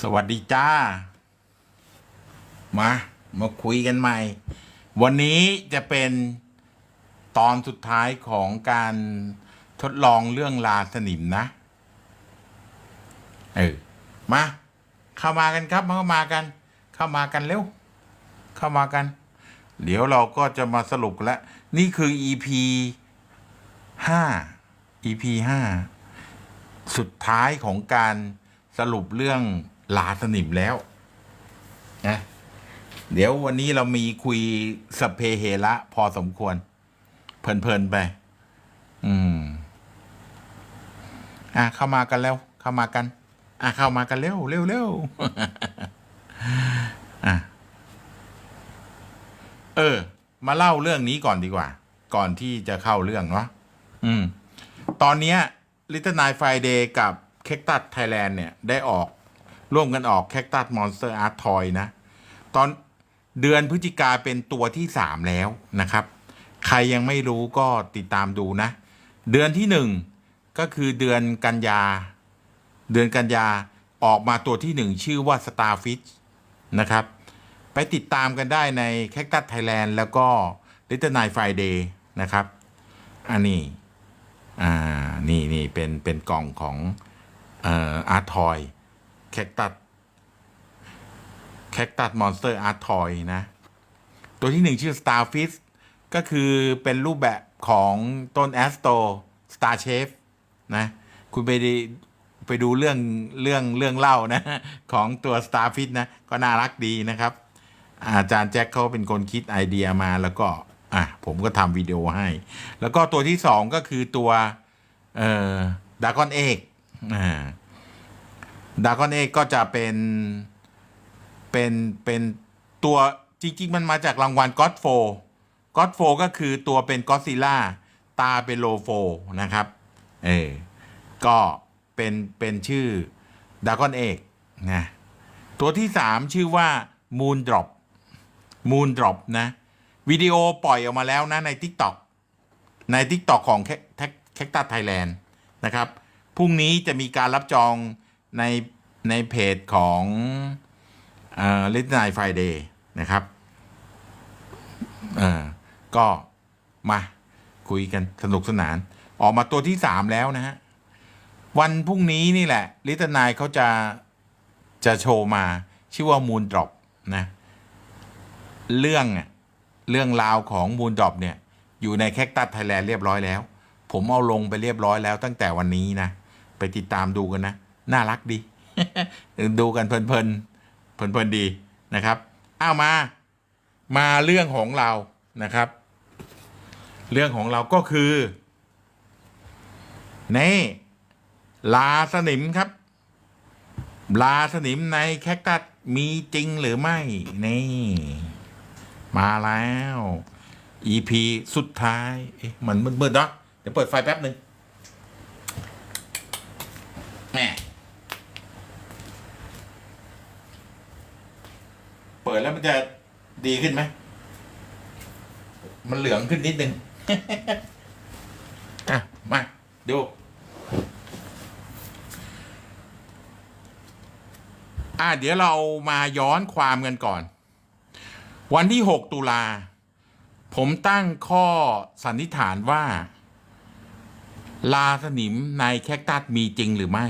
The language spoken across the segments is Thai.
สวัสดีจ้า มา มาคุยกันใหม่ วันนี้จะเป็นตอนสุดท้ายของการทดลองเรื่องลาสนิมนะ เออ มา เข้ามากันครับ มาเข้ามากัน เข้ามากันเร็ว เข้ามากัน เดี๋ยวเราก็จะมาสรุปแล้ว นี่คือ EP ห้า EP ห้า สุดท้ายของการสรุปเรื่อง ลาสนิมแล้วนะเดี๋ยววันนี้เรามีคุยสเพเฮระพอสมควร เพลินๆไป อืม อะเข้ามากันแล้ว เข้ามากัน อะเข้ามากันเร็วเร็วเร็วอะเออ มาเล่าเรื่องนี้ก่อนดีกว่า ก่อนที่จะเข้าเรื่องเนาะอืม ตอนเนี้ย Little Night Friday กับ Cactus Thailand เนี่ย ได้ออก ร่วมกันออก Cactus Monster Art Toy นะ ตอนเดือนพฤศจิกาเป็นตัวที่สามแล้วนะครับ ใครยังไม่รู้ก็ติดตามดูนะ เดือนที่หนึ่งก็คือเดือนกันยา เดือนกันยาออกมาตัวที่หนึ่งชื่อว่า Starfish นะครับ ไปติดตามกันได้ใน Cactus Thailand แล้วก็ Little Night Friday นะครับ อันนี้ อ่า นี่นี่เป็นเป็นกล่องของอาร์ทอย แคคตัสแคคตัสมอนสเตอร์อาร์ทอยนะ ตัวที่หนึ่งชื่อ Starfish ก็คือเป็นรูปแบบของต้นแอสโต Star Chef นะ คุณไปดีไปดูเรื่องเรื่องเรื่องเล่านะ ของตัว Starfish นะ ก็น่ารักดีนะครับ อาจารย์แจ็คเขาเป็นคนคิดไอเดียมาแล้วก็อะผมก็ทำวิดีโอให้ แล้วก็ตัวที่สองก็คือตัว เอ่อดากอนเอกอ่า ดากอนเอกก็จะเป็นเป็นเป็นตัวจริงๆ มันมาจากรางวัลก็อดโฟก็อดโฟก็คือตัวเป็นก็ซิล่าตาเป็นโลโฟนะครับ เออก็เป็นเป็นชื่อดากอนเอกนะตัวที่สามชื่อว่า Moon Drop Moon Drop นะ วิดีโอปล่อยออกมาแล้วนะ ใน TikTok ใน TikTok ของแคคตัสไทยแลนด์นะครับ พรุ่งนี้จะมีการรับจอง ในในเพจของเอ่อ Little Night Friday นะครับเออก็มาคุยกันสนุกสนาน ออกมาตัวที่สามแล้วนะฮะ วันพรุ่งนี้นี่แหละ Little Night เขาจะจะโชว์มา ชื่อว่า Moon Drop นะ เรื่องเรื่องราวของ Moon Drop เนี่ย อยู่ในแคคตัสไทยแลนด์เรียบร้อยแล้ว ผมเอาลงไปเรียบร้อยแล้วตั้งแต่วันนี้นะ ไปติดตามดูกันนะ น่ารักดี ดูกันเพลินเพลินเพลินเพลินดีนะครับเอ้ามา มาเรื่องของเรานะครับ เรื่องของเราก็คือนี่ลาสนิมครับ ลาสนิมในแคคตัสมีจริงหรือไม่ นี่ มาแล้ว EP สุดท้ายเอ๊ะมันมืดๆเนาะเดี๋ยวเปิดไฟแป๊บหนึ่งแหม ปิดแล้วมันจะดีขึ้นไหม มันเหลืองขึ้นนิดนึง อะ มา ดู อะ เดี๋ยวเรามาย้อนความกันก่อน วันที่ 6 ตุลา ผมตั้งข้อสันนิษฐานว่า ลาสนิมในแคคตัสมีจริงหรือไม่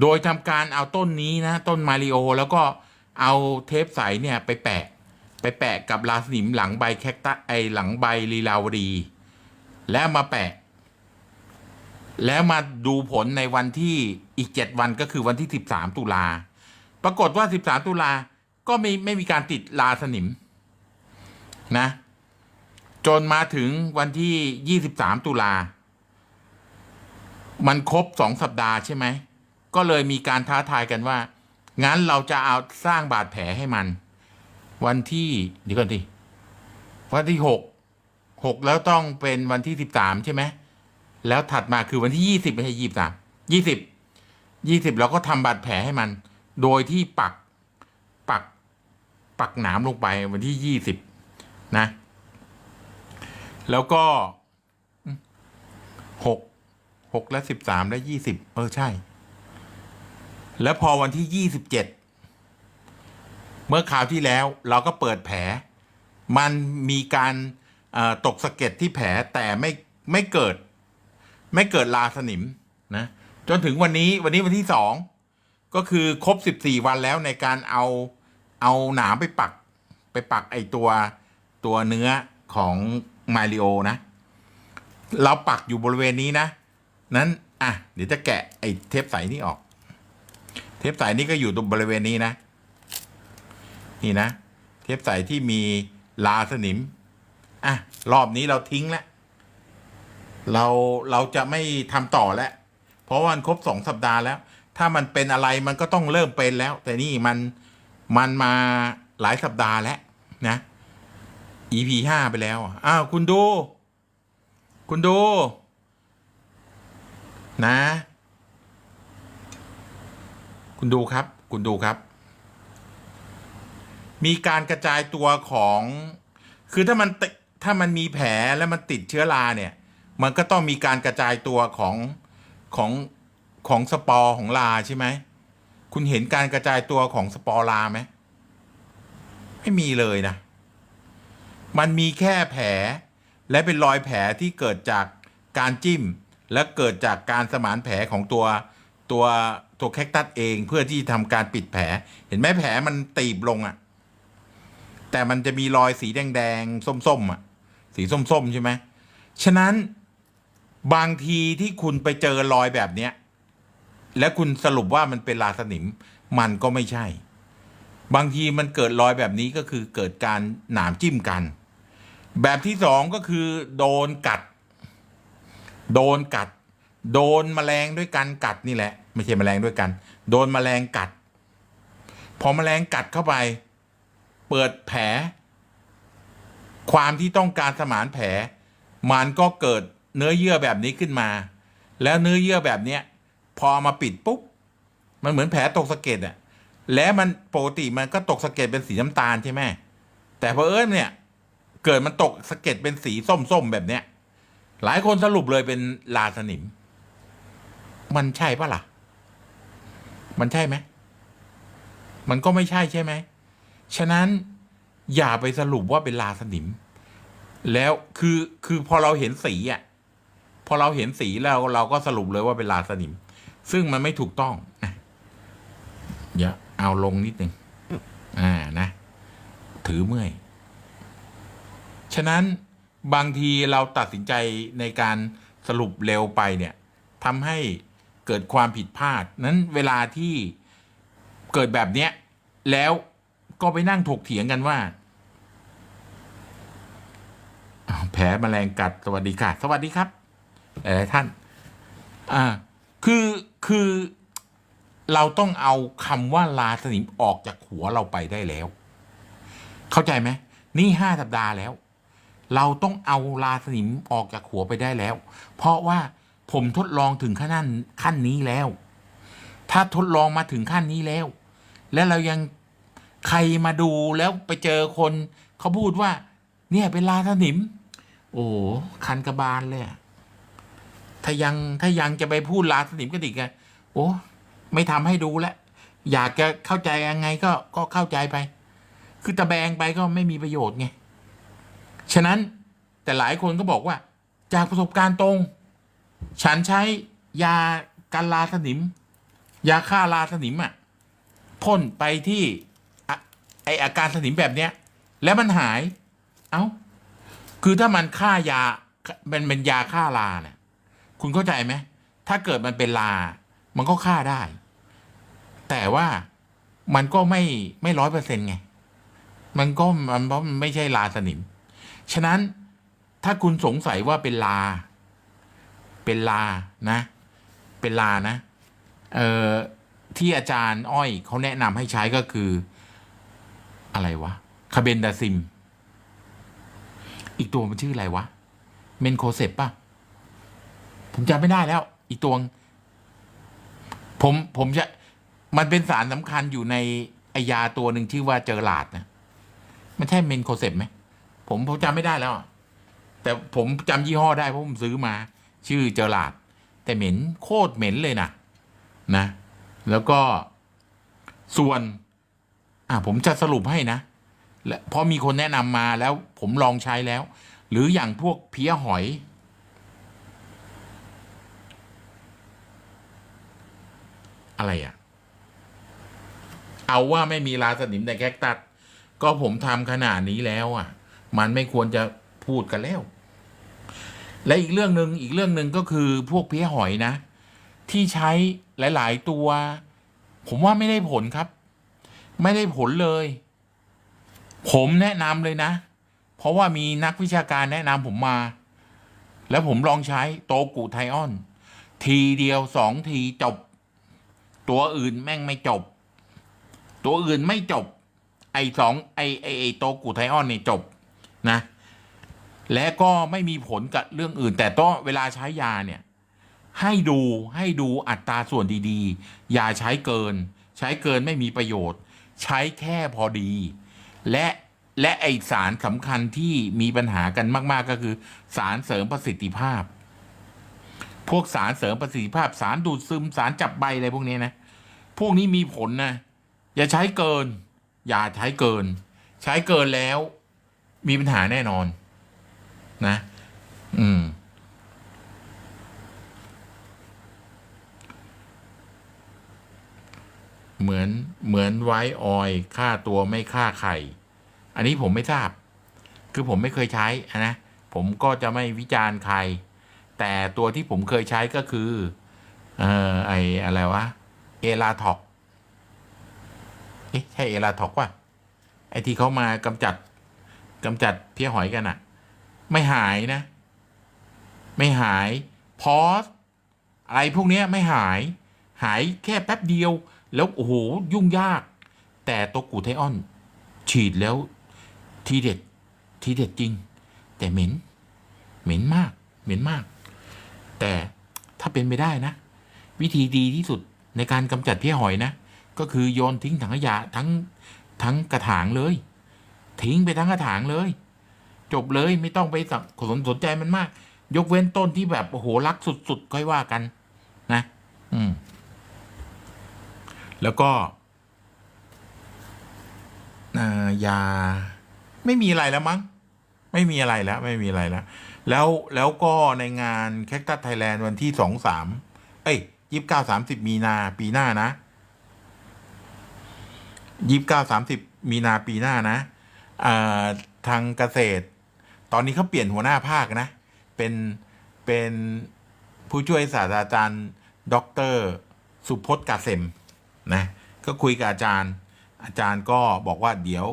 โดยทำการเอาต้นนี้นะ ต้นมาริโอแล้วก็ เอาเทปใสเนี่ยไปแปะ ไปแปะกับลาสนิมหลังใบแคคตัสไอหลังใบลีลาวดี แล้วมาแปะ แล้วมาดูผลในวันที่อีกเจ็ดวันก็คือวันที่สิบสามตุลา ปรากฏว่าสิบสามตุลาก็ไม่ไม่มีการติดลาสนิมนะ จนมาถึงวันที่ยี่สิบสามตุลา มันครบสองสัปดาห์ใช่ไหม ก็เลยมีการท้าทายกันว่า งั้นเราจะเอาสร้างบาดแผลให้มัน วันที่เดี๋ยวก่อนทีวันที่หกหกแล้วต้องเป็นวันที่สิบสามใช่ไหมแล้วถัดมาคือวันที่ยี่สิบไม่ใช่ยี่สามยี่สิบยี่สิบเราก็ทำบาดแผลให้มัน โดยที่ปักปัก ปักหนามลงไปวันที่ยี่สิบนะ แล้วก็หกหกและสิบสามและยี่สิบเออใช่ แล้วพอวันที่ยี่สิบเจ็ดเมื่อคราวที่แล้วเราก็เปิดแผล มันมีการตกสะเก็ดที่แผลแต่ไม่ไม่เกิด ไม่เกิดลาสนิมนะจนถึงวันนี้วันนี้วันที่สองก็คือครบสิบสี่วันแล้วในการเอาเอาหนามไปปัก ไปปักไอตัวตัวเนื้อของมาริโอนะ เราปักอยู่บริเวณนี้นะ นั้น อะ เดี๋ยวจะแกะไอเทปใสนี่ออก เทปใสนี่ก็อยู่ตรงบริเวณนี้นะ นี่นะ เทปใสที่มีลาสนิม อะ รอบนี้เราทิ้งแล้วเราเราจะไม่ทำต่อแล้ว เพราะวันครบสองสัปดาห์แล้ว ถ้ามันเป็นอะไรมันก็ต้องเริ่มเป็นแล้ว แต่นี่มันมันมาหลายสัปดาห์แล้วนะ EP ห้าไปแล้วอ้าวคุณดู คุณดู นะ คุณดูครับ คุณดูครับ มีการกระจายตัวของ คือถ้ามันติถ้ามันมีแผลแล้วมันติดเชื้อราเนี่ย มันก็ต้องมีการกระจายตัวของของของสปอร์ของราใช่ไหม คุณเห็นการกระจายตัวของสปอร์ราไหม ไม่มีเลยนะ มันมีแค่แผล และเป็นรอยแผลที่เกิดจากการจิ้ม และเกิดจากการสมานแผลของตัวตัว ตัวแคคตัสเองเพื่อที่ทำการปิดแผล เห็นไหมแผลมันตีบลงอะ่ะ แต่มันจะมีรอยสีแดงๆส้มๆอะ่ะ สีส้มๆใช่ไหมฉะนั้นบางทีที่คุณไปเจอรอยแบบเนี้ย และคุณสรุปว่ามันเป็นลาสนิม มันก็ไม่ใช่ บางทีมันเกิดรอยแบบนี้ก็คือเกิดการหนามจิ้มกัน แบบที่สองก็คือ โดนกัด โดนกัด โดนแมลงด้วยกันกัดนี่แหละ ไม่ใช่แมลงด้วยกัน โดนแมลงกัด พอแมลงกัดเข้าไป เปิดแผล ความที่ต้องการสมานแผล มันก็เกิดเนื้อเยื่อแบบนี้ขึ้นมา แล้วเนื้อเยื่อแบบเนี้ย พอเอามาปิดปุ๊บ มันเหมือนแผลตกสะเก็ดอะแล้วมันปกติมันก็ตกสะเก็ดเป็นสีน้ำตาลใช่ไหมแต่พอเอิญเนี่ย เกิดมันตกสะเก็ดเป็นสีส้มๆแบบเนี้ยหลายคนสรุปเลยเป็นลาสนิม มันใช่ปะล่ะ มันใช่ไหม มันก็ไม่ใช่ใช่ไหม ฉะนั้นอย่าไปสรุปว่าเป็นลาสนิม แล้วคือคือพอเราเห็นสีอะ พอเราเห็นสีแล้วเราก็สรุปเลยว่าเป็นลาสนิม ซึ่งมันไม่ถูกต้องนะเดี๋ยวเอาลงนิดหนึ่งอ่านะ ถือเมื่อย ฉะนั้นบางทีเราตัดสินใจในการสรุปเร็วไปเนี่ยทำให้ เกิดความผิดพลาด นั้นเวลาที่เกิดแบบเนี้ย แล้วก็ไปนั่งถกเถียงกันว่าแผลแมลงกัดสวัสดีค่ะ สวัสดีครับหลายท่าน อ่า คือคือเราต้องเอาคำว่าลาสนิมออกจากหัวเราไปได้แล้ว เข้าใจไหมนี่ห้าสัปดาห์แล้ว เราต้องเอาลาสนิมออกจากหัวไปได้แล้ว เพราะว่า ผมทดลองถึงขั้นขั้นนี้แล้ว ถ้าทดลองมาถึงขั้นนี้แล้ว แล้วเรายังใครมาดูแล้วไปเจอคนเขาพูดว่า เนี่ยเป็นลาสนิม โอ้คันกระบาลเลยถ้ายังถ้ายังจะไปพูดลาสนิมกันอีกอะโอ้ไม่ทำให้ดูแล้วอยากจะเข้าใจยังไงก็ก็เข้าใจไป คือตะแบงไปก็ไม่มีประโยชน์ไง ฉะนั้นแต่หลายคนก็บอกว่า จากประสบการณ์ตรง ฉันใช้ยากันลาสนิม ยาฆ่าลาสนิมอะพ่นไปที่ไออาการสนิมแบบเนี้ย แล้วมันหาย เอา้า คือถ้ามันฆ่ายา มันเป็นยาฆ่าลาเนี่ย คุณเข้าใจไหม ถ้าเกิดมันเป็นลา มันก็ฆ่าได้ แต่ว่ามันก็ไม่ไม่ร้อยเปอร์เซ็นไง มันก็มันเพราะมันไม่ใช่ลาสนิม ฉะนั้นถ้าคุณสงสัยว่าเป็นลา เป็นลานะ เป็นลานะเอ่อที่อาจารย์อ้อยเขาแนะนำให้ใช้ก็คือ อะไรวะคาเบนดาซิม อีกตัวมันชื่ออะไรวะ เมนโคเซปป่ะ ผมจำไม่ได้แล้ว อีกตัวผมผมจะมันเป็นสารสำคัญอยู่ในยาตัวหนึ่งชื่อว่าเจอหลาดนะมันใช่เมนโคเซปไหมผมผมจำไม่ได้แล้วแต่ผมจำยี่ห้อได้เพราะผมซื้อมา ชื่อเจอหลาด แต่เหม็นโคตรเหม็นเลยนะนะ แล้วก็ส่วน อ่าผมจะสรุปให้นะและพราะมีคนแนะนำมาแล้วผมลองใช้แล้ว หรืออย่างพวกเพี้ยหอย อะไรอะ่ะ เอาว่าไม่มีราสนิมในแคคตัสก็ผมทำขนาดนี้แล้วอะ มันไม่ควรจะพูดกันแล้ว และอีกเรื่องหนึ่งอีกเรื่องหนึ่งก็คือพวกเพี้ยหอยนะ ที่ใช้หลาย ๆ ตัว ผมว่าไม่ได้ผลครับ ไม่ได้ผลเลย ผมแนะนำเลยนะ เพราะว่ามีนักวิชาการแนะนำผมมา แล้วผมลองใช้โตกุไทออน ทีเดียวสองทีจบ ตัวอื่นแม่งไม่จบ ตัวอื่นไม่จบ ไอสองไอไอไอโตกุไทออนนี่จบนะ และก็ไม่มีผลกับเรื่องอื่น แต่ต้องเวลาใช้ยาเนี่ยให้ดูให้ดูอัตราส่วนดีๆ อย่าใช้เกิน ใช้เกินไม่มีประโยชน์ ใช้แค่พอดี และและไอสารสำคัญที่มีปัญหากันมาก ๆ ก็คือ สารเสริมประสิทธิภาพ พวกสารเสริมประสิทธิภาพ สารดูดซึมสารจับใบอะไรพวกนี้นะ พวกนี้มีผลนะ อย่าใช้เกิน อย่าใช้เกิน ใช้เกินแล้ว มีปัญหาแน่นอน นะ อืม เหมือนเหมือนไว้ออยค่าตัวไม่ค่าไข่ อันนี้ผมไม่ทราบ คือผมไม่เคยใช้อะนะ ผมก็จะไม่วิจารณ์ใคร แต่ตัวที่ผมเคยใช้ก็คือ เอ่อไออะไรวะ เอลาท็อกเอ๊ะใช่เอลาท็อกว่ะไอที่เขามากำจัดกำจัดเพี้ยหอยกันอะ ไม่หายนะ ไม่หายพอสอะไรพวกนี้ไม่หาย หายแค่แป๊บเดียว แล้วโอ้โหยุ่งยาก แต่ตัวกูไทออน ฉีดแล้ว ทีเด็ด ทีเด็ดจริง แต่เหม็น เหม็นมาก เหม็นมาก แต่ถ้าเป็นไปได้นะ วิธีดีที่สุดในการกำจัดเพี้ยหอยนะ ก็คือโยนทิ้งถังขยะทั้งทั้งกระถางเลย ทิ้งไปทั้งกระถางเลย จบเลยไม่ต้องไปสังสนสนใจมันมาก ยกเว้นต้นที่แบบโอ้โหรักสุดๆค่อยว่ากัน นะ อืม แล้วก็ยา ไม่มีอะไรแล้วมั้ง ไม่มีอะไรแล้ว ไม่มีอะไรแล้ว แล้วแล้วก็ในงานแคคตัสไทยแลนด์วันที่สองสามเอ้ยยี่สิบเก้าสามสิบมีนาปีหน้านะยี่สิบเก้าสามสิบมีนาปีหน้านะอ่าทางเกษตร ตอนนี้เขาเปลี่ยนหัวหน้าภาคนะ เป็นเป็นผู้ช่วยศาสตราจารย์ด็อกเตอร์สุพจน์กาเซมนะก็คุยกับอาจารย์ อาจารย์ก็บอกว่าเดี๋ยว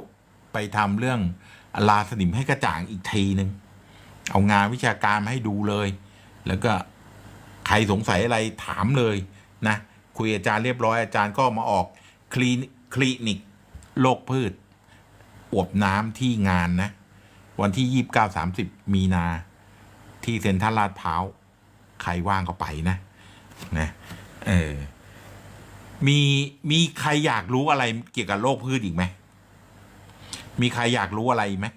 ไปทำเรื่องลาสนิมให้กระจ่างอีกทีหนึ่งเอางานวิชาการมาให้ดูเลย แล้วก็ใครสงสัยอะไรถามเลยนะคุยอาจารย์เรียบร้อยอาจารย์ก็มาออกคลินคลินิกโรคพืชอวบน้ำที่งานนะ วันที่ยี่บเก้าสามสิบมีนาที่เซ็นทรัลลาดพร้าวใครว่างก็ไปนะนะเออมีมีใครอยากรู้อะไรเกี่ยวกับโรคพืชอีกไหม มีใครอยากรู้อะไรไหม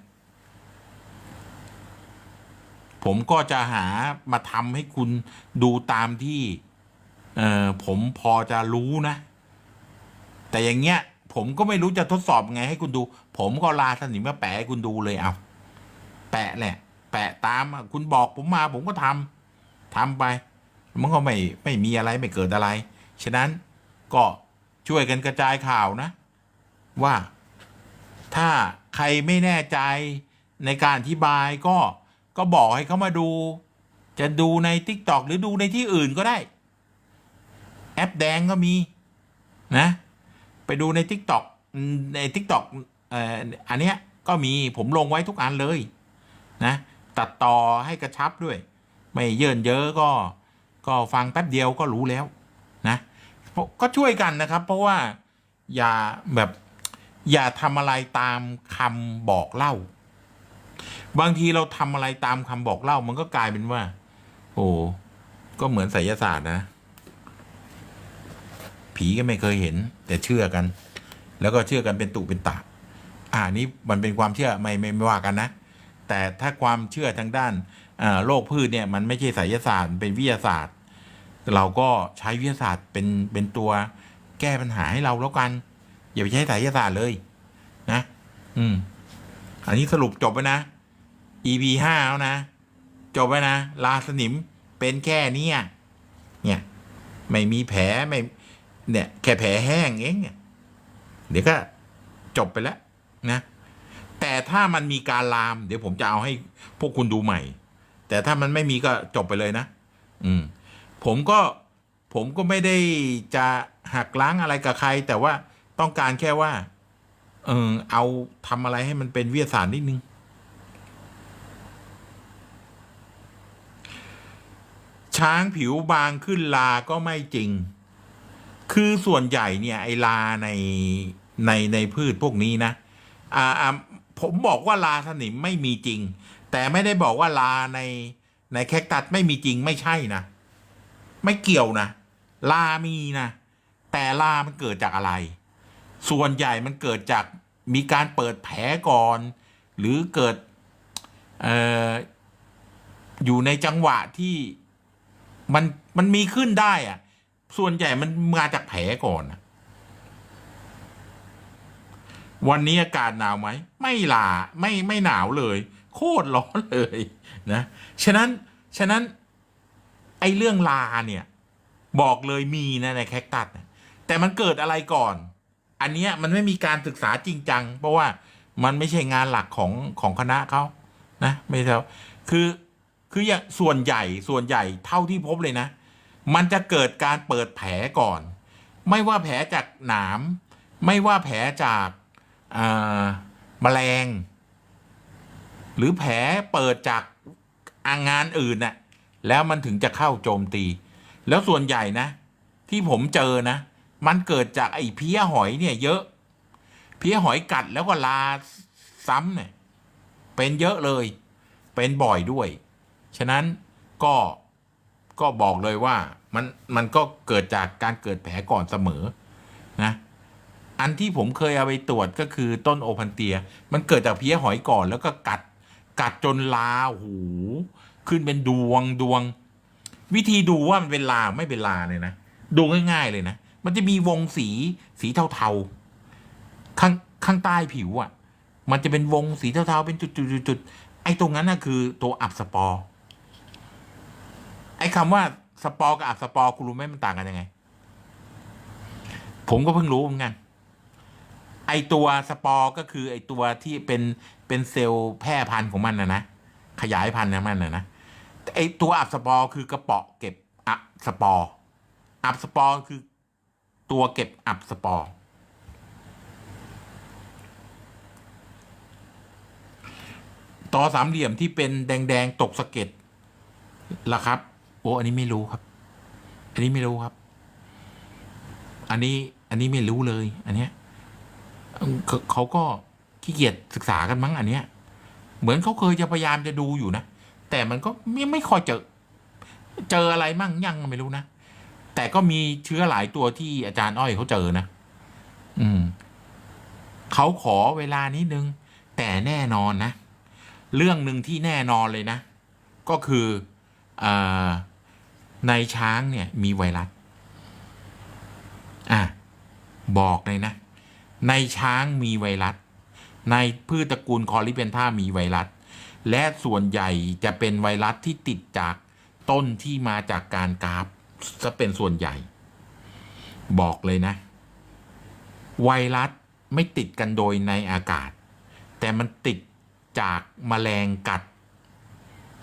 ผมก็จะหามาทำให้คุณดูตามที่ เออผมพอจะรู้นะ แต่อย่างเงี้ย ผมก็ไม่รู้จะทดสอบไงให้คุณดู ผมก็ลาสนิมมาแปะให้คุณดูเลยเอาะแหละ แปะตามคุณบอกผมมาผมก็ทำทำไป มันก็ไม่ไม่มีอะไรไม่เกิดอะไร ฉะนั้นก็ช่วยกันกระจายข่าวนะ ว่าถ้าใครไม่แน่ใจในการอธิบายก็ก็บอกให้เขามาดู จะดูใน t ิ k t o k หรือดูในที่อื่นก็ได้ แอปแดงก็มีนะ ไปดูใน t ิ k t o k ใน t ิ k t o k เอ่ออันเนี้ยก็มีผมลงไว้ทุกอันเลย นะตัดต่อให้กระชับด้วย ไม่เยินเยอะก็ก็ฟังแป๊บเดียวก็รู้แล้วนะก็ช่วยกันนะครับ เพราะว่าอย่าแบบอย่าทำอะไรตามคำบอกเล่า บางทีเราทำอะไรตามคำบอกเล่า มันก็กลายเป็นว่า โอ้ก็เหมือนไสยศาสตร์นะ ผีก็ไม่เคยเห็น แต่เชื่อกัน แล้วก็เชื่อกันเป็นตุเป็นตะ อ่านี้มันเป็นความเชื่อไม่ไม่ไม่ว่ากันนะ แต่ถ้าความเชื่อทางด้านโรคพืชเนี่ยมันไม่ใช่ไสยศาสตร์มันเป็นวิทยาศาสตร์ เราก็ใช้วิทยาศาสตร์เป็นเป็นตัวแก้ปัญหาให้เราแล้วกัน อย่าไปใช้ไสยศาสตร์เลยนะ อืม อันนี้สรุปจบไปนะ EP ห้าแล้วนะ จบไปนะลาสนิมเป็นแค่นี้เนี่ย ไม่มีแผลไม่ เนี่ย แค่แผลแห้งเองเนี่ยเดี๋ยวก็จบไปแล้วนะ แต่ถ้ามันมีการลาม เดี๋ยวผมจะเอาให้พวกคุณดูใหม่ แต่ถ้ามันไม่มีก็จบไปเลยนะ อืม ผมก็ผมก็ไม่ได้จะหักล้างอะไรกับใคร แต่ว่าต้องการแค่ว่า เออเอาทำอะไรให้มันเป็นวิทยาศาสตร์นิดนึง ช้างผิวบางขึ้นลาก็ไม่จริง คือส่วนใหญ่เนี่ย ไอลาในในในพืชพวกนี้นะ อ่าอ่า ผมบอกว่าลาสนิมไม่มีจริง แต่ไม่ได้บอกว่าลาในในแคคตัสไม่มีจริงไม่ใช่นะ ไม่เกี่ยวนะ ลามีนะ แต่ลามันเกิดจากอะไร ส่วนใหญ่มันเกิดจากมีการเปิดแผลก่อน หรือเกิดเอออยู่ในจังหวะที่มันมันมีขึ้นได้อะส่วนใหญ่มันมาจากแผลก่อนนะ วันนี้อากาศหนาวไหม ไม่ลาไม่ไม่หนาวเลย โคตรร้อนเลยนะฉะนั้นฉะนั้นไอ้เรื่องลาเนี่ย บอกเลยมีนะในแคคตัสแต่มันเกิดอะไรก่อน อันเนี้ยมันไม่มีการศึกษาจริงจัง เพราะว่ามันไม่ใช่งานหลักของของคณะเขานะไม่ใช่คือคืออย่างส่วนใหญ่ส่วนใหญ่เท่าที่พบเลยนะ มันจะเกิดการเปิดแผลก่อน ไม่ว่าแผลจากหนาม ไม่ว่าแผลจาก อ่าแมลง หรือแผลเปิดจากอางานอื่นน่ะแล้วมันถึงจะเข้าโจมตี แล้วส่วนใหญ่นะ ที่ผมเจอนะ มันเกิดจากไอ้เพี้ยหอยเนี่ยเยอะ เพี้ยหอยกัดแล้วก็ลาซ้ำเนี่ยเป็นเยอะเลย เป็นบ่อยด้วย ฉะนั้นก็ก็บอกเลยว่ามันมันก็เกิดจากการเกิดแผลก่อนเสมอ อันที่ผมเคยเอาไปตรวจก็คือต้นโอพันเตีย มันเกิดจากเพี้ยหอยก่อนแล้วก็กัด กัดจนลาหู ขึ้นเป็นดวงดวง วิธีดูว่ามันเป็นลาไม่เป็นลาเลยนะ ดูง่าย ๆเลยนะ มันจะมีวงสีสีเทาๆข้างข้างใต้ผิวอะ่ะ มันจะเป็นวงสีเทาๆเป็นจุดๆๆๆไอ้ตรงนั้นน่ะคือตัวอับสปอร์ไอ้คำว่าสปอร์กับอับสปอร์คุณรู้ไหมมันต่างกันยังไง ผมก็เพิ่งรู้เหมือนกัน ไอตัวสปอร์ก็คือไอตัวที่เป็นเป็นเซลล์แพร่พันธุ์ของมันนะนะขยายพันธุ์ของมันนะนะไอตัวอับสปอร์คือกระเปาะเก็บอับสปอร์อับสปอร์คือตัวเก็บอับสปอร์ต่อสามเหลี่ยมที่เป็นแดงๆตกสะเก็ดล่ะครับ โอ้อันนี้ไม่รู้ครับ อันนี้ไม่รู้ครับ อันนี้อันนี้ไม่รู้เลย อันเนี้ย เขาก็ขี้เกียจศึกษากันมั้งอันเนี้ย เหมือนเขาเคยจะพยายามจะดูอยู่นะ แต่มันก็ไม่ไม่ค่อยเจอ เจออะไรมั่งยังไม่รู้นะ แต่ก็มีเชื้อหลายตัวที่อาจารย์อ้อยเขาเจอนะ อืม เขาขอเวลานิดนึง แต่แน่นอนนะ เรื่องหนึ่งที่แน่นอนเลยนะ ก็คืออในช้างเนี่ย มีไวรัส อะ บอกเลยนะ ในช้างมีไวรัส ในพืชตระกูลคอริเพนท่ามีไวรัส และส่วนใหญ่จะเป็นไวรัสที่ติดจากต้นที่มาจากการกราฟจะเป็นส่วนใหญ่ บอกเลยนะ ไวรัสไม่ติดกันโดยในอากาศ แต่มันติดจากแมลงกัด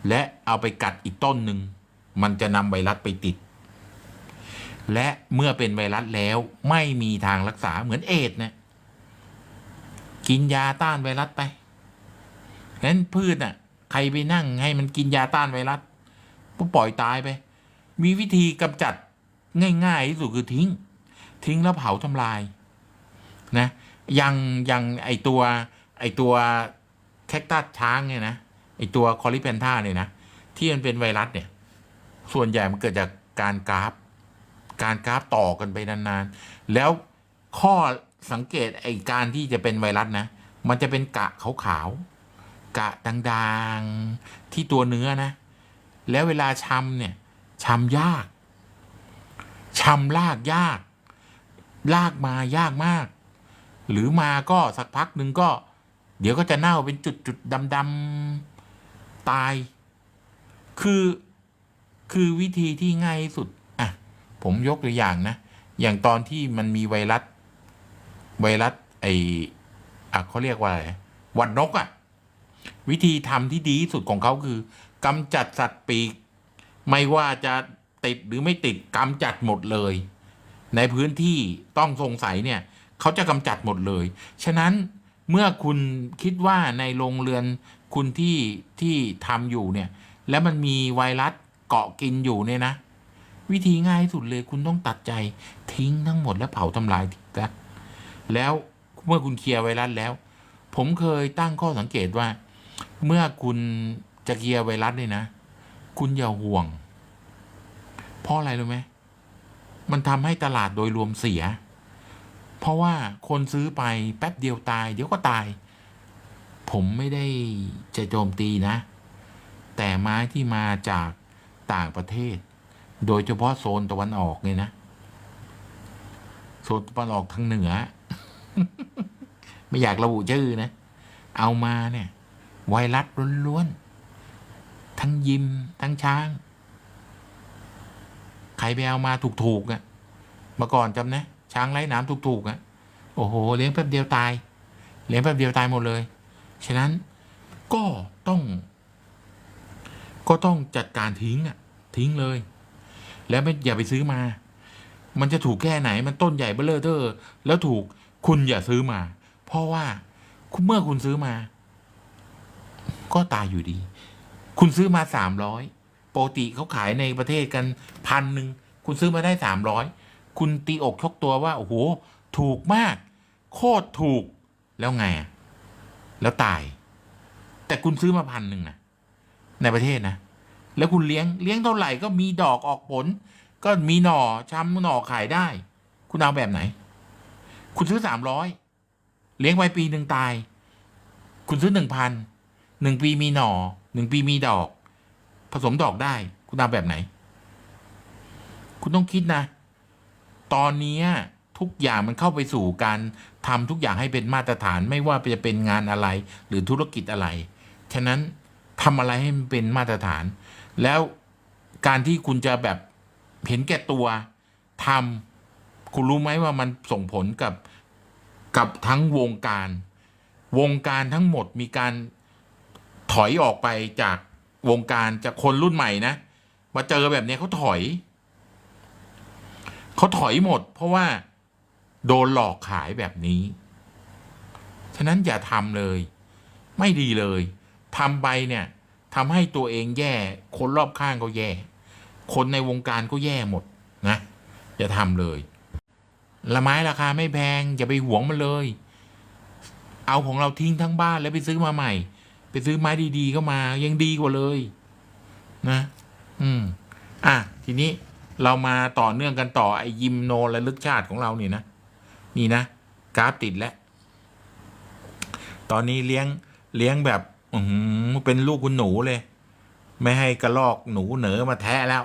และเอาไปกัดอีกต้นหนึ่งมันจะนำไวรัสไปติด และเมื่อเป็นไวรัสแล้วไม่มีทางรักษาเหมือนเอดส์นะ กินยาต้านไวรัสไปฉะนั้นพืชน่ะ ใครไปนั่งให้มันกินยาต้านไวรัสก็ปล่อยตายไป มีวิธีกำจัดง่ายๆที่สุดคือทิ้ง ทิ้งแล้วเผาทำลาย นะยังยังไอตัว ไอตัวแคคตัสช้างเนี่ยนะไอตัวคอริเพนท่าเนี่ยนะที่มันเป็นไวรัสเนี่ย ส่วนใหญ่มันเกิดจากการกราฟ การกราฟต่อกันไปนานๆ แล้วข้อ สังเกตไอการที่จะเป็นไวรัสนะ มันจะเป็นกะขาวๆกะด่างๆที่ตัวเนื้อนะ แล้วเวลาชำเนี่ยชำยากชำลากยาก ลากมายากมาก หรือมาก็สักพักหนึ่งก็ เดี๋ยวก็จะเน่าเป็นจุดจุดดำดำๆตาย คือคือวิธีที่ง่ายสุด อะ ผมยกตัวอย่างนะ อย่างตอนที่มันมีไวรัส ไวรัสไออะเขาเรียกว่าอะไรหวัดนกอะ่ะ วิธีทำที่ดีที่สุดของเขาคือกำจัดสัตว์ปีก ไม่ว่าจะติดหรือไม่ติดกำจัดหมดเลย ในพื้นที่ต้องสงสัยเนี่ย เขาจะกำจัดหมดเลย ฉะนั้นเมื่อคุณคิดว่าในโรงเรือนคุณที่ที่ทำอยู่เนี่ย แล้วมันมีไวรัสเกาะกินอยู่เนี่ยนะ วิธีง่ายที่สุดเลยคุณต้องตัดใจทิ้งทั้งหมดแล้วเผาทำลาย แล้วเมื่อคุณเคลียร์ไวรัสแล้ว ผมเคยตั้งข้อสังเกตว่า เมื่อคุณจะเคลียร์ไวรัสเนี่ยนะ คุณอย่าห่วง เพราะอะไรรู้ไหมมันทำให้ตลาดโดยรวมเสีย เพราะว่าคนซื้อไปแป๊บเดียวตาย เดี๋ยวก็ตาย ผมไม่ได้จะโจมตีนะ แต่ไม้ที่มาจากต่างประเทศ โดยเฉพาะโซนตะวันออกเลยนะโซนตะวันออกทางเหนือ ไม่อยากระบุชื่อนะ เอามาเนี่ย ไวรัสล้วนๆ ทั้งยิม ทั้งช้าง ใครไปเอามาถูกๆอะ่ะเมื่อก่อนจำนะ ช้างไร้หน้ำถูกๆอะ่ะ โอ้โห เลี้ยงแป๊บเดียวตาย เลี้ยงแป๊บเดียวตายหมดเลย ฉะนั้นก็ต้อง ก็ต้องจัดการทิ้งอะ ทิ้งเลย แล้วไม่อย่าไปซื้อมา มันจะถูกแค่ไหน มันต้นใหญ่เบ้อเลอเทอร์แล้วถูก คุณอย่าซื้อมา เพราะว่าเมื่อคุณซื้อมา ก็ตายอยู่ดี คุณซื้อมาสามร้อยปกติเขาขายในประเทศกันพันหนึ่งคุณซื้อมาได้สามร้อยคุณตีอกชกตัวว่า โอ้โห ถูกมาก โคตรถูกแล้วไงอะแล้วตาย แต่คุณซื้อมาพันหนึ่งนะในประเทศนะ แล้วคุณเลี้ยงเลี้ยงเท่าไหร่ก็มีดอกออกผล ก็มีหน่อช้ำหน่อขายได้ คุณเอาแบบไหน คุณซื้อสามร้อยเลี้ยงไว้ปีหนึ่งตาย คุณซื้อหนึ่งพันหนึ่งปีมีหน่อหนึ่งปีมีดอก ผสมดอกได้ คุณเอาแบบไหน คุณต้องคิดนะ ตอนนี้ทุกอย่างมันเข้าไปสู่การทำทุกอย่างให้เป็นมาตรฐานไม่ว่าจะเป็นงานอะไร หรือธุรกิจอะไร ฉะนั้นทำอะไรให้มันเป็นมาตรฐาน แล้วการที่คุณจะแบบเห็นแก่ตัวทำ คุณรู้ไหมว่ามันส่งผลกับกับทั้งวงการ วงการทั้งหมดมีการถอยออกไปจากวงการจากคนรุ่นใหม่นะมาเจอแบบนี้เขาถอยเขาถอยหมด เพราะว่าโดนหลอกขายแบบนี้ ฉะนั้นอย่าทำเลย ไม่ดีเลยทำไปเนี่ยทำให้ตัวเองแย่ คนรอบข้างก็แย่ คนในวงการก็แย่หมดนะอย่าทำเลย ละไม้ราคาไม่แพง อย่าไปหวงมันเลย เอาของเราทิ้งทั้งบ้านแล้วไปซื้อมาใหม่ ไปซื้อไม้ดีๆเข้ามา ยังดีกว่าเลย นะ อืม อะ ทีนี้เรามาต่อเนื่องกันต่อไอ้ยิมโนและลึกชาติของเราเนี่ยนะ นี่นะกราฟติดแล้ว ตอนนี้เลี้ยงเลี้ยงแบบ อืเป็นลูกคุณหนูเลย ไม่ให้กระลอกหนูเหนือมาแทะแล้ว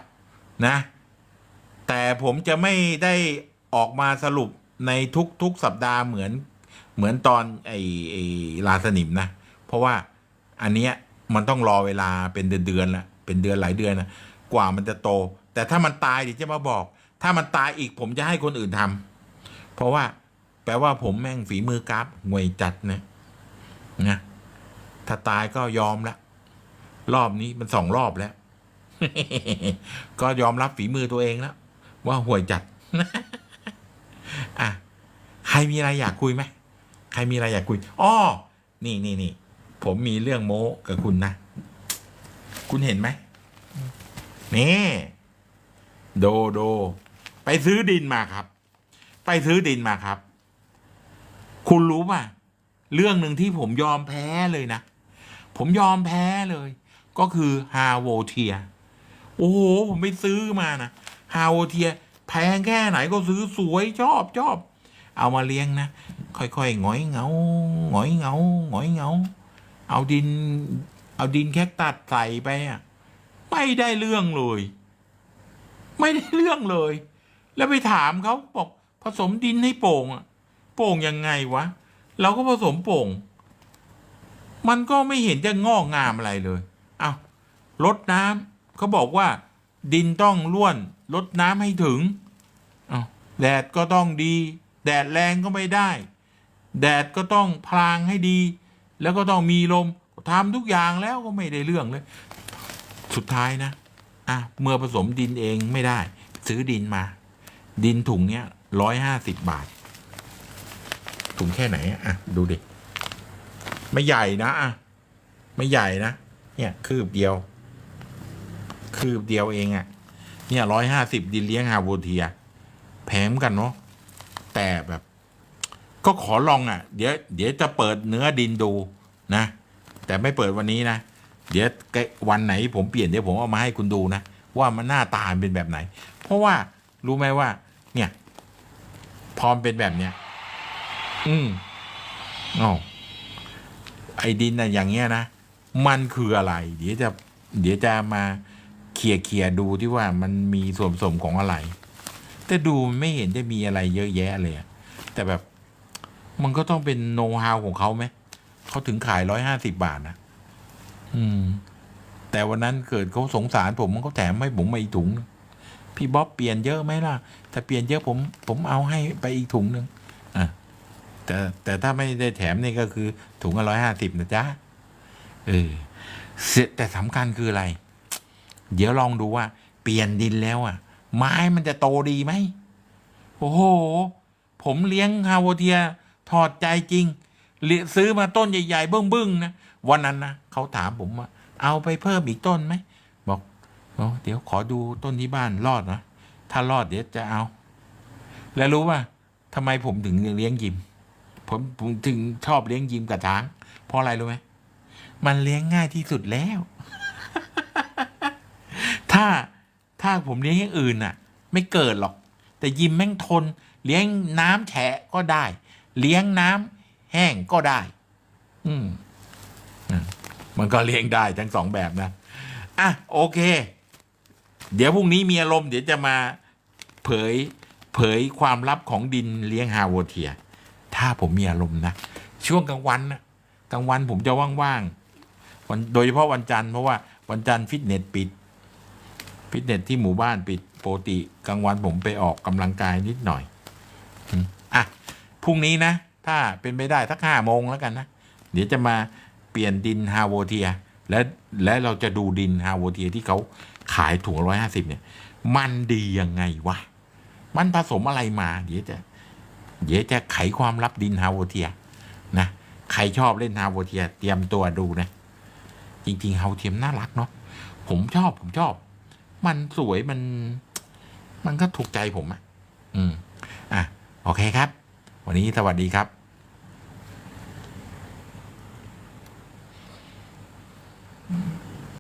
นะ แต่ผมจะไม่ได้ ออกมาสรุปในทุกทุกสัปดาห์เหมือนเหมือนตอนไอ้ไอ้ลาสนิมนะ เพราะว่าอันเนี้ยมันต้องรอเวลาเป็นเดือนเดือนๆละเป็นเดือนหลายเดือนนะกว่ามันจะโต แต่ถ้ามันตายเดี๋ยวจะมาบอก ถ้ามันตายอีกผมจะให้คนอื่นทำเพราะว่าแปลว่าผมแม่งฝีมือกราฟห่วยจัดนะนะถ้าตายก็ยอมละรอบนี้มันสองรอบแล้ว ก็ยอมรับฝีมือตัวเองแล้วว่าห่วยจัด อะใครมีอะไรอยากคุยไหมใครมีอะไรอยากคุยอ้อนี่นี่นี่ผมมีเรื่องโม้กับคุณนะ คุณเห็นไหมนี่โดโด ไปซื้อดินมาครับ ไปซื้อดินมาครับ คุณรู้ป่ะ เรื่องหนึ่งที่ผมยอมแพ้เลยนะ ผมยอมแพ้เลย ก็คือฮาโวเทีย โอ้โห ผมไปซื้อมานะฮาโวเทีย แพงแค่ไหนก็ซื้อสวยชอบชอบ เอามาเลี้ยงนะ ค่อยๆหงอยเงาหงอยเงาหงอยเงา เอาดิน เอาดินแคคตัดใส่ไปอะ ไม่ได้เรื่องเลย ไม่ได้เรื่องเลย แล้วไปถามเขาบอกผสมดินให้โป่งอะ โป่งยังไงวะ เราก็ผสมโป่ง มันก็ไม่เห็นจะงอกงามอะไรเลย เอาลดน้ำเขาบอกว่าดินต้องร่วน ลดน้ำให้ถึงอาแดดก็ต้องดี แดดแรงก็ไม่ได้ แดดก็ต้องพลางให้ดี แล้วก็ต้องมีลมทำทุกอย่างแล้วก็ไม่ได้เรื่องเลย สุดท้ายนะอะเมื่อผสมดินเองไม่ได้ ซื้อดินมา ดินถุงเนี้ยร้อยห้าสิบบาท ถุงแค่ไหนอะอะดูดิไม่ใหญ่นะอะไม่ใหญ่นะ เนี่ย คืบเดียว คืบเดียวเองอะ่ะ เนี่ยร้อยห้าสิบดินเลี้ยงฮาโวเทีย แพงเหมือนกันเนาะแต่แบบ ก็ขอลองอะ่ะ เดี๋ยวเดี๋ยวจะเปิดเนื้อดินดูนะ แต่ไม่เปิดวันนี้นะ เดี๋ยววันไหนผมเปลี่ยนเดี๋ยวผมเอามาให้คุณดูนะ ว่ามันหน้าตาเป็นแบบไหน เพราะว่ารู้ไหมว่า เนี่ย พรอมเป็นแบบเนี้ยอืมอ๋อไอ้ดินน่ะอย่างเงี้ยนะ มันคืออะไร เดี๋ยวจะ เดี๋ยวจะมา เคลียร์เคลียร์ดูที่ว่ามันมีส่วนผสมของอะไร แต่ดูไม่เห็นจะมีอะไรเยอะแยะเลยแต่แบบมันก็ต้องเป็นโน้ตฮาวของเขาไหมเขาถึงขายร้อยห้าสิบบาทนะอืม แต่วันนั้นเกิดเขาสงสารผมมันก็แถมให้ผมมาอีกถุงนึงพี่บ๊อบเปลี่ยนเยอะไหมล่ะถ้าเปลี่ยนเยอะผม ผมเอาให้ไปอีกถุงหนึ่งอะแต่แต่ถ้าไม่ได้แถมนี่ก็คือถุงละร้อยห้าสิบนะจ๊ะเออแต่สำคัญคืออะไร เดี๋ยวลองดูว่า เปลี่ยนดินแล้วอะ ไม้มันจะโตดีไหมโอ้โห ผมเลี้ยงฮาวเทียถอดใจจริงเลี้ยซื้อมาต้นใหญ่ๆเบิ้งๆนะวันนั้นนะเขาถามผมว่า เอาไปเพิ่มอีกต้นไหมบอกโอ้เดี๋ยวขอดูต้นที่บ้านรอดนะถ้ารอดเดี๋ยวจะเอา แล้วรู้ว่าทำไมผมถึงเลี้ยงยิม ผมผมถึงชอบเลี้ยงยิมกับช้าง เพราะอะไรรู้ไหมมันเลี้ยงง่ายที่สุดแล้ว ถ้าถ้าผมเลี้ยงอย่างอื่นน่ะ ไม่เกิดหรอก แต่ยิมแม่งทน เลี้ยงน้ำแฉะก็ได้ เลี้ยงน้ำแห้งก็ได้ อืมมันก็เลี้ยงได้ทั้งสองแบบนะอะโอเค เดี๋ยวพรุ่งนี้มีอารมณ์เดี๋ยวจะมาเผยเผยความลับของดินเลี้ยงฮาวเทีย ถ้าผมมีอารมณ์นะ ช่วงกลางวันนะกลางวันผมจะว่างๆวันโดยเฉพาะวันจันทร์เพราะว่าวันจันทร์ฟิตเนสปิด ฟิตเนสที่หมู่บ้านปิดปกติกลางวันผมไปออกกำลังกายนิดหน่อยอะพรุ่งนี้นะ ถ้าเป็นไปได้สักห้าโมงแล้วกันนะ เดี๋ยวจะมาเปลี่ยนดินฮาโวเทีย และและเราจะดูดินฮาโวเทียที่เขาขายถุงร้อยห้าสิบเนี่ย มันดียังไงวะ มันผสมอะไรมา เดี๋ยวจะ เดี๋ยวจะไขความลับดินฮาโวเทีย นะ ใครชอบเล่นฮาโวเทีย เตรียมตัวดูนะ จริงๆฮาวเทียมน่ารักเนาะผมชอบผมชอบ มันสวยมัน มันก็ถูกใจผมอะ อืม อะ โอเคครับ วันนี้สวัสดีครับอืม